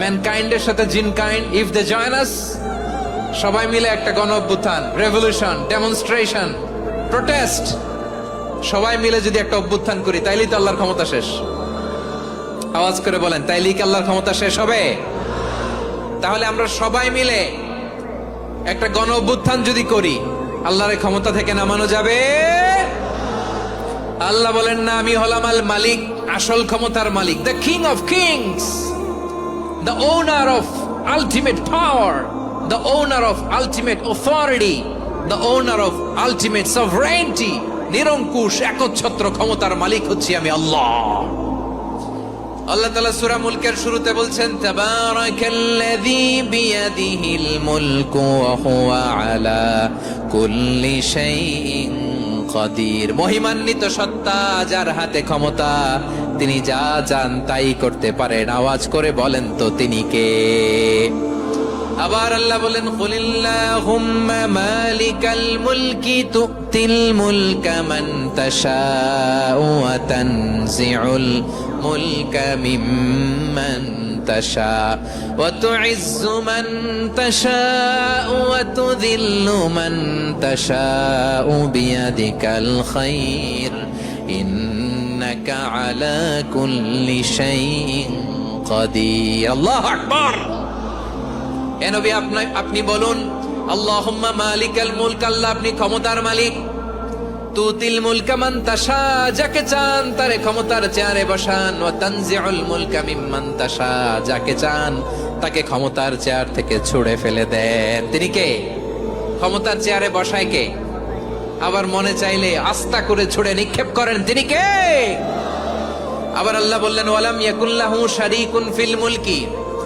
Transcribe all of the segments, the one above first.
ম্যানকাইন্ডের সাথে জিন kind if they join সবাই মিলে একটা গণ অভ্যুত্থান রেভলিউশন ডেমনস্ট্রেশন প্রোটেস্ট সবাই মিলে যদি একটা অভ্যুত্থান করি, তাইলেই তো আল্লাহর ক্ষমতা শেষ। আওয়াজ করে বলেন, তাইলেই কি আল্লাহর ক্ষমতা শেষ হবে? তাহলে আমরা সবাই মিলে একটা গণ অভ্যুত্থান যদি করি, আল্লাহর ক্ষমতা থেকে নামানো যাবে? আল্লাহ বলেন, না, আমি হলাম আল মালিক, আসল ক্ষমতার মালিক the king of kings the owner of ultimate power the owner of ultimate authority the owner of ultimate sovereignty নিরঙ্কুশ একচ্ছত্র ক্ষমতার মালিক হচ্ছি আমি আল্লাহ। আল্লাহ তালা সুরা মুলকের শুরুতে বলছেন, তাবারাকাল্লাযী বিয়াদিহিল মুলকু ওয়া হুয়া আলা কুল্লি শাইইন কাদির মহিমান্বিত সত্তা, যার হাতে ক্ষমতা। তিনি যা যান তাই করতে পারেন। আওয়াজ করে বলেন তো তিনি কে? আবার আল্লাহ বলেন কুলিল্লাহুম্মা মালিকাল মুলকি তুতিল মুলকা মান তাশাউ ওয়া তানজিউল মুলকা মিম্মান تشاء وتعز من تشاء وتذل من تشاء بيدك الخير إنك على كل شيء قدير الله أكبر এ নবী, আপনি বলুন, আল্লাহুম্মা মালিকাল মুলক, আল্লাহ আপনি ক্ষমতার মালিক। তুতিল মুলকা মান তাশা, যাকে চান তারে ক্ষমতার চেয়ারে বসান। ও তানজিউল মুলকা মিম্মান যাকে চান তাকে ক্ষমতার চেয়ার থেকে ছুড়ে ফেলে দেন। তিনি কে? ক্ষমতার চেয়ারে বসায় কে? আবার মনে চাইলে আস্থা করে ছুড়ে নিক্ষেপ করেন। তিনি কে? আবার আল্লাহ বললেন, ওয়ালাম ইয়াকুল্লাহু শারিকুন feel মুলকি।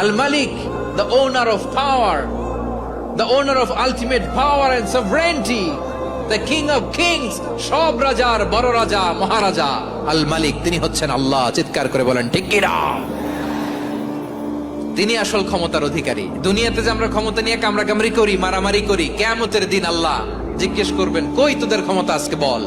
Al Malik the owner of power the owner of ultimate power and sovereignty the king of kings সব রাজার রাজা, মহারাজা। আল মালিক তিনি হচ্ছেন আল্লাহ, চিৎকার করে বলেন, ঠিক কিনা তিনি আসল ক্ষমতার অধিকারী। দুনিয়াতে যে আমরা ক্ষমতা নিয়ে কামড়াকামড়ি করি, মারামারি করি কেমতের দিন আল্লাহ জিজ্ঞেস করবেন, কই তোদের ক্ষমতা আজকে বল?